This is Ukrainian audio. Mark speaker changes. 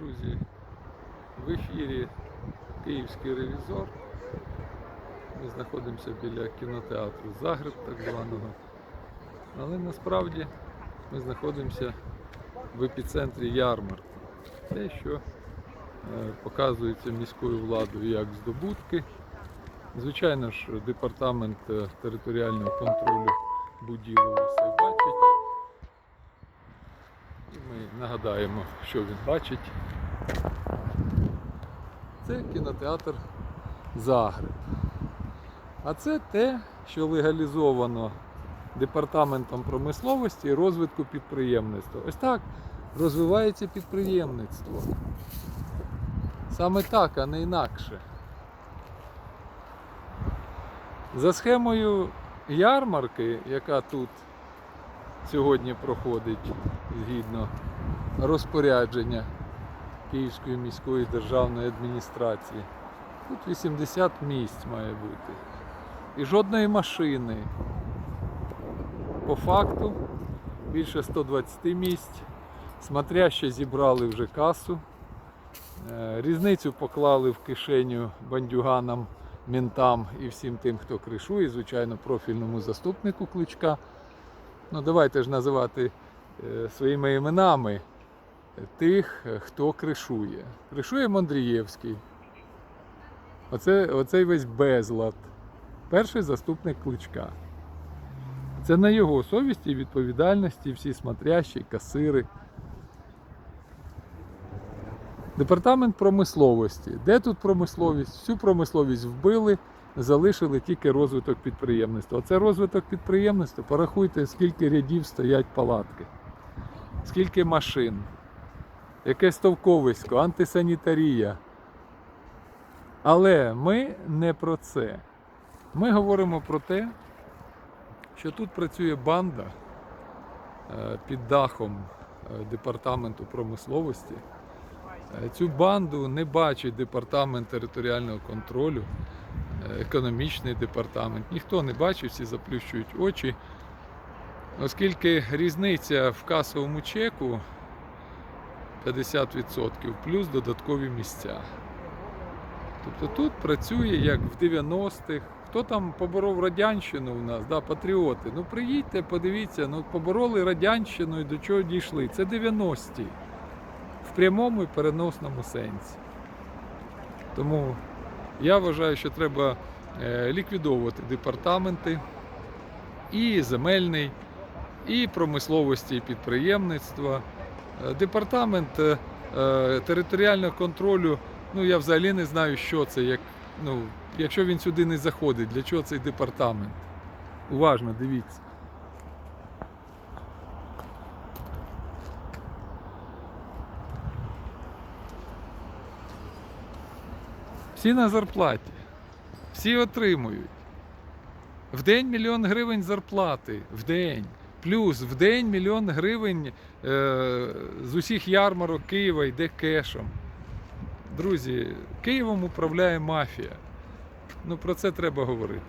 Speaker 1: Друзі, в ефірі Київський ревізор. Ми знаходимося біля кінотеатру Загреб, так званого. Але насправді ми знаходимося в епіцентрі ярмарку. Те, що е, показується міською владою як здобутки. Звичайно ж, департамент е, територіального контролю будівель нагадаємо, що він бачить. Це кінотеатр Загреб. А це те, що легалізовано департаментом промисловості і розвитку підприємництва. Ось так розвивається підприємництво. Саме так, а не інакше. За схемою ярмарки, яка тут сьогодні проходить згідно розпорядження Київської міської державної адміністрації, тут 80 місць має бути. І жодної машини. По факту більше 120 місць. Смотряще зібрали вже касу. Е, Різницю поклали в кишеню бандюганам, ментам і всім тим, хто кришує, звичайно, профільному заступнику кличка. Ну, давайте ж називати е, своїми іменами тих, е, хто кришує. Кришує Мондрієвський. Оце, оцей весь безлад. Перший заступник кличка. Це на його совісті і відповідальності всі смотрящі, касири. Департамент промисловості. Де тут промисловість? Всю промисловість вбили, залишили тільки розвиток підприємництва. Оце розвиток підприємництва. Порахуйте, скільки рядів стоять палатки, скільки машин, яке стовковисько, антисанітарія. Але ми не про це. Ми говоримо про те, що тут працює банда е, під дахом е, департаменту промисловості. Е, Цю банду не бачить департамент територіального контролю, економічний департамент. Ніхто не бачить, всі заплющують очі, оскільки різниця в касовому чеку 50% плюс додаткові місця. Тобто тут працює як в 90-х. Хто там поборов радянщину у нас, да, патріоти? Ну приїдьте, подивіться, ну побороли радянщину і до чого дійшли. Це 90-ті. В прямому і переносному сенсі. Тому я вважаю, що треба е, ліквідовувати департаменти і земельний, і промисловості, і підприємництва. Е, Департамент е, е, територіального контролю, ну я взагалі не знаю, що це, як, ну, якщо він сюди не заходить, для чого цей департамент? Уважно дивіться. Всі на зарплаті, всі отримують. В день мільйон гривень зарплати. В день. Плюс в день мільйон гривень е, з усіх ярмарок Києва йде кешем. Друзі, Києвом управляє мафія. Ну про це треба говорити.